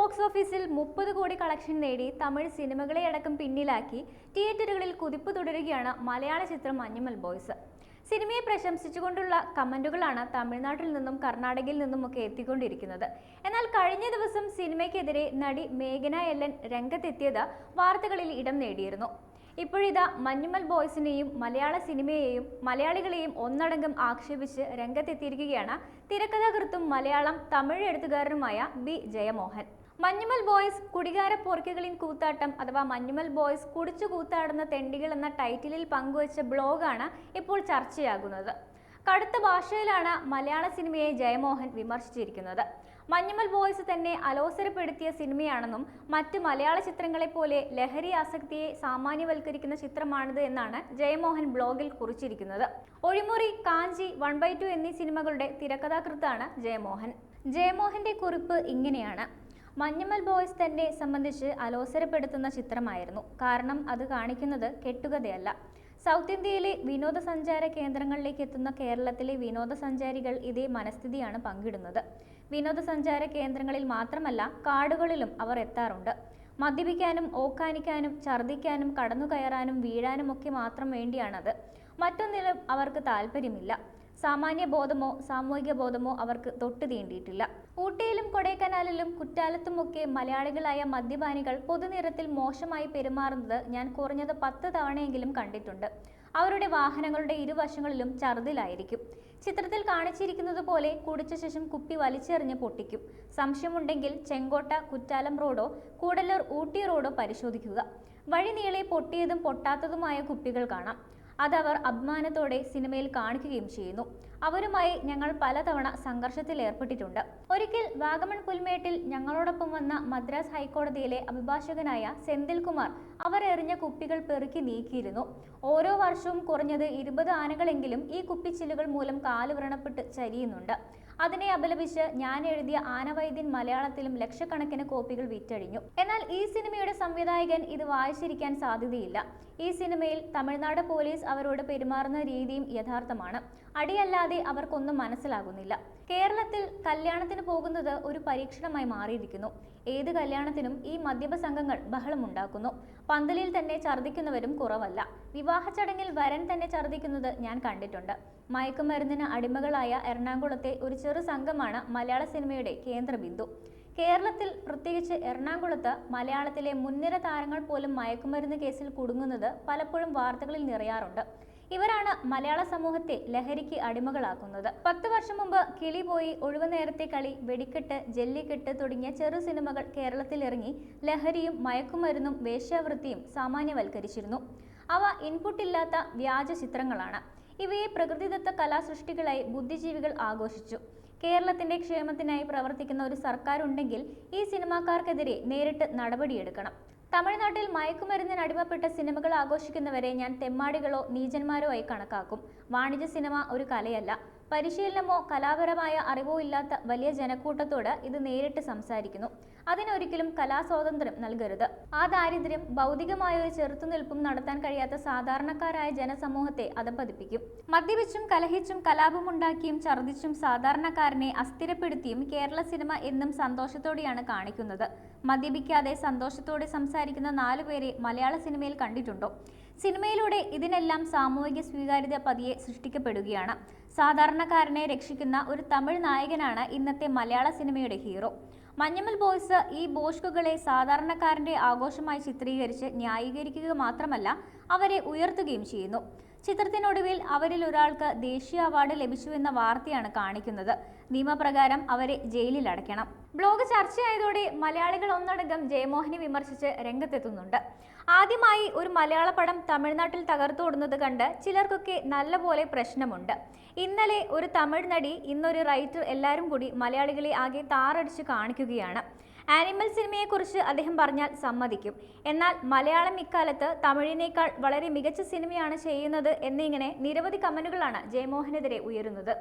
Box ഓഫീസിൽ മുപ്പത് കോടി കളക്ഷൻ നേടി തമിഴ് സിനിമകളെ അടക്കം പിന്നിലാക്കി തിയേറ്ററുകളിൽ കുതിപ്പ് തുടരുകയാണ് മലയാള ചിത്രം മഞ്ഞുമൽ ബോയ്സ്. സിനിമയെ പ്രശംസിച്ചുകൊണ്ടുള്ള കമന്റുകളാണ് തമിഴ്നാട്ടിൽ നിന്നും കർണാടകയിൽ നിന്നും ഒക്കെ എത്തിക്കൊണ്ടിരിക്കുന്നത്. എന്നാൽ കഴിഞ്ഞ ദിവസം സിനിമയ്ക്കെതിരെ നടി മേഘന എല്ലൻ രംഗത്തെത്തിയത് വാർത്തകളിൽ ഇടം നേടിയിരുന്നു. ഇപ്പോഴിതാ മഞ്ഞുമൽ ബോയ്സിനെയും മലയാള സിനിമയെയും മലയാളികളെയും ഒന്നടങ്കം ആക്ഷേപിച്ച് രംഗത്തെത്തിയിരിക്കുകയാണ് തിരക്കഥാകൃത്തും മലയാളം തമിഴ് എഴുത്തുകാരനുമായ ബി ജയമോഹൻ. മഞ്ഞുമൽ ബോയ്സ് കുടികാര പോർക്കുകളിൻ കൂത്താട്ടം അഥവാ മഞ്ഞുമൽ ബോയ്സ് കുടിച്ചു കൂത്താടുന്ന തെണ്ടികൾ എന്ന ടൈറ്റിലിൽ പങ്കുവച്ച ബ്ലോഗാണ് ഇപ്പോൾ ചർച്ചയാകുന്നത്. കടുത്ത ഭാഷയിലാണ് മലയാള സിനിമയെ ജയമോഹൻ വിമർശിച്ചിരിക്കുന്നത്. മഞ്ഞുമൽ ബോയ്സ് തന്നെ അലോസരപ്പെടുത്തിയ സിനിമയാണെന്നും മറ്റ് മലയാള ചിത്രങ്ങളെ പോലെ ലഹരി ആസക്തിയെ സാമാന്യവൽക്കരിക്കുന്ന ചിത്രമാണിത് എന്നാണ് ജയമോഹൻ ബ്ലോഗിൽ കുറിച്ചിരിക്കുന്നത്. Ozhimuri Kanchi one by two എന്നീ സിനിമകളുടെ തിരക്കഥാകൃത്താണ് ജയമോഹൻ. ജയമോഹന്റെ കുറിപ്പ് ഇങ്ങനെയാണ്. മഞ്ഞമ്മൽ ബോയ്സ് തന്നെ സംബന്ധിച്ച് അലോസരപ്പെടുത്തുന്ന ചിത്രമായിരുന്നു. കാരണം അത് കാണിക്കുന്നത് കെട്ടുകഥയല്ല. സൗത്ത് ഇന്ത്യയിലെ വിനോദസഞ്ചാര കേന്ദ്രങ്ങളിലേക്ക് എത്തുന്ന കേരളത്തിലെ വിനോദസഞ്ചാരികൾ ഇതേ മനസ്ഥിതിയാണ് പങ്കിടുന്നത്. വിനോദസഞ്ചാര കേന്ദ്രങ്ങളിൽ മാത്രമല്ല കാടുകളിലും അവർ എത്താറുണ്ട്. മദ്യപിക്കാനും ഓക്കാനിക്കാനും ഛർദ്ദിക്കാനും കടന്നു കയറാനും വീഴാനും ഒക്കെ മാത്രം വേണ്ടിയാണത്. മറ്റൊന്നിലും അവർക്ക് താല്പര്യമില്ല സാമാന്യ ബോധമോ സാമൂഹിക ബോധമോ അവർക്ക് തൊട്ട് തീണ്ടിയിട്ടില്ല. ഊട്ടിയിലും കൊടൈക്കനാലിലും കുറ്റാലത്തുമൊക്കെ മലയാളികളായ മദ്യപാനികൾ പൊതുനിരത്തിൽ മോശമായി പെരുമാറുന്നത് ഞാൻ കുറഞ്ഞത് പത്ത് തവണയെങ്കിലും കണ്ടിട്ടുണ്ട്. അവരുടെ വാഹനങ്ങളുടെ ഇരുവശങ്ങളിലും ചർദിലായിരിക്കും ചിത്രത്തിൽ കാണിച്ചിരിക്കുന്നത് പോലെ കുടിച്ച ശേഷം കുപ്പി വലിച്ചെറിഞ്ഞ് പൊട്ടിക്കും. സംശയമുണ്ടെങ്കിൽ ചെങ്കോട്ട കുറ്റാലം റോഡോ കൂടല്ലൂർ ഊട്ടി റോഡോ പരിശോധിക്കുക. വഴി നീളെ പൊട്ടിയതും പൊട്ടാത്തതുമായ കുപ്പികൾ കാണാം. അതവർ അഭിമാനത്തോടെ സിനിമയിൽ കാണിക്കുകയും ചെയ്യുന്നു. അവരുമായി ഞങ്ങൾ പലതവണ സംഘർഷത്തിൽ ഏർപ്പെട്ടിട്ടുണ്ട്. ഒരിക്കൽ വാഗമൺ പുൽമേട്ടിൽ ഞങ്ങളോടൊപ്പം വന്ന മദ്രാസ് ഹൈക്കോടതിയിലെ അഭിഭാഷകനായ സെന്തിൽ കുമാർ അവർ എറിഞ്ഞ കുപ്പികൾ പെറുക്കി നീക്കിയിരുന്നു. ഓരോ വർഷവും കുറഞ്ഞത് ഇരുപത് ആനകളെങ്കിലും ഈ കുപ്പിച്ചില്ലുകൾ മൂലം കാൽ വ്രണപ്പെട്ട് ചരിയുന്നുണ്ട്. അതിനെ അപലപിച്ച് ഞാൻ എഴുതിയ ആനവൈദ്യൻ മലയാളത്തിലും ലക്ഷക്കണക്കിന് കോപ്പികൾ വിറ്റഴിഞ്ഞു. എന്നാൽ ഈ സിനിമയുടെ സംവിധായകൻ ഇത് വായിച്ചിരിക്കാൻ സാധ്യതയില്ല. ഈ സിനിമയിൽ തമിഴ്നാട് പോലീസ് അവരോട് പെരുമാറുന്ന രീതിയും യഥാർത്ഥമാണ്. അടിയല്ലാതെ അവർക്കൊന്നും മനസ്സിലാകുന്നില്ല. കേരളത്തിൽ കല്യാണത്തിന് പോകുന്നത് ഒരു പരീക്ഷണമായി മാറിയിരിക്കുന്നു. ഏത് കല്യാണത്തിനും ഈ മദ്യപ സംഘങ്ങൾ ബഹളമുണ്ടാക്കുന്നു. പന്തലിൽ തന്നെ ഛർദ്ദിക്കുന്നവരും കുറവല്ല. വിവാഹ ചടങ്ങിൽ വരൻ തന്നെ ഛർദ്ദിക്കുന്നത് ഞാൻ കണ്ടിട്ടുണ്ട്. മയക്കുമരുന്നിന് അടിമകളായ എറണാകുളത്തെ ഒരു ചെറു സംഘമാണ് മലയാള സിനിമയുടെ കേന്ദ്രബിന്ദു കേരളത്തിൽ പ്രത്യേകിച്ച് എറണാകുളത്ത് മലയാളത്തിലെ മുൻനിര താരങ്ങൾ പോലും മയക്കുമരുന്ന് കേസിൽ കുടുങ്ങുന്നത് പലപ്പോഴും വാർത്തകളിൽ നിറയാറുണ്ട്. ഇവരാണ് മലയാള സമൂഹത്തെ ലഹരിക്ക് അടിമകളാക്കുന്നത്. പത്ത് വർഷം മുമ്പ് കിളി പോയി ഒഴിവു നേരത്തെ കളി വെടിക്കെട്ട് ജല്ലിക്കെട്ട് തുടങ്ങിയ ചെറു സിനിമകൾ കേരളത്തിലിറങ്ങി ലഹരിയും മയക്കുമരുന്നും വേശ്യാവൃത്തിയും സാമാന്യവൽക്കരിച്ചിരുന്നു. അവ ഇൻപുട്ടില്ലാത്ത വ്യാജ ചിത്രങ്ങളാണ്. ഇവയെ പ്രകൃതിദത്ത കലാസൃഷ്ടികളായി ബുദ്ധിജീവികൾ ആഘോഷിച്ചു. കേരളത്തിന്റെ ക്ഷേമത്തിനായി പ്രവർത്തിക്കുന്ന ഒരു സർക്കാർ ഉണ്ടെങ്കിൽ ഈ സിനിമാക്കാർക്കെതിരെ നേരിട്ട് നടപടിയെടുക്കണം. തമിഴ്നാട്ടിൽ മയക്കുമരുന്നിന് അടിമപ്പെട്ട സിനിമകൾ ആഘോഷിക്കുന്നവരെ ഞാൻ തെമ്മാടികളോ നീചന്മാരോ ആയി കണക്കാക്കും. വാണിജ്യ സിനിമ ഒരു കലയല്ല. പരിശീലനമോ കലാപരമായ അറിവോ ഇല്ലാത്ത വലിയ ജനക്കൂട്ടത്തോട് ഇത് നേരിട്ട് സംസാരിക്കുന്നു. അതിനൊരിക്കലും കലാസ്വാതന്ത്ര്യം നൽകരുത്. ആ ദാരിദ്ര്യം ഭൗതികമായ ഒരു ചെറുത്തുനിൽപ്പും നടത്താൻ കഴിയാത്ത സാധാരണക്കാരായ ജനസമൂഹത്തെ അതപ്പതിപ്പിക്കും മദ്യപിച്ചും കലഹിച്ചും കലാപമുണ്ടാക്കിയും ഛർദ്ദിച്ചും സാധാരണക്കാരനെ അസ്ഥിരപ്പെടുത്തിയും കേരള സിനിമ എന്നും സന്തോഷത്തോടെയാണ് കാണിക്കുന്നത്. മദ്യപിക്കാതെ സന്തോഷത്തോടെ സംസാരിക്കുന്ന നാലുപേരെ മലയാള സിനിമയിൽ കണ്ടിട്ടുണ്ടോ? സിനിമയിലൂടെ ഇതിനെല്ലാം സാമൂഹിക സ്വീകാര്യത പതിയെ സൃഷ്ടിക്കപ്പെടുകയാണ്. സാധാരണക്കാരനെ രക്ഷിക്കുന്ന ഒരു തമിഴ് നായകനാണ് ഇന്നത്തെ മലയാള സിനിമയുടെ ഹീറോ. മഞ്ഞമ്മൽ ബോയ്സ് ഈ ബോഷ്കുകളെ സാധാരണക്കാരന്റെ ആഘോഷമായി ചിത്രീകരിച്ച് ന്യായീകരിക്കുക മാത്രമല്ല അവരെ ഉയർത്തുകയും ചെയ്യുന്നു. ചിത്രത്തിനൊടുവിൽ അവരിൽ ഒരാൾക്ക് ദേശീയ അവാർഡ് ലഭിച്ചുവെന്ന വാർത്തയാണ് കാണിക്കുന്നത്. നിയമപ്രകാരം അവരെ ജയിലിൽ അടയ്ക്കണം. ബ്ലോഗ് ചർച്ചയായതോടെ മലയാളികൾ ഒന്നടങ്കം ജയമോഹനെ വിമർശിച്ച് രംഗത്തെത്തുന്നുണ്ട്. ആദ്യമായി ഒരു മലയാള പടം തമിഴ്നാട്ടിൽ തകർത്തോടുന്നത് കണ്ട് ചിലർക്കൊക്കെ നല്ലപോലെ പ്രശ്നമുണ്ട്. ഇന്നലെ ഒരു തമിഴ് നടി ഇന്നൊരു റൈറ്റർ എല്ലാവരും കൂടി മലയാളികളെ ആകെ താറടിച്ച് കാണിക്കുകയാണ്. ആനിമൽ സിനിമയെക്കുറിച്ച് അദ്ദേഹം പറഞ്ഞാൽ സമ്മതിക്കും. എന്നാൽ മലയാളം ഇക്കാലത്ത് തമിഴിനേക്കാൾ വളരെ മികച്ച സിനിമയാണ് ചെയ്യുന്നത് എന്നിങ്ങനെ നിരവധി കമന്റുകളാണ് ജയമോഹനെതിരെ ഉയരുന്നത്.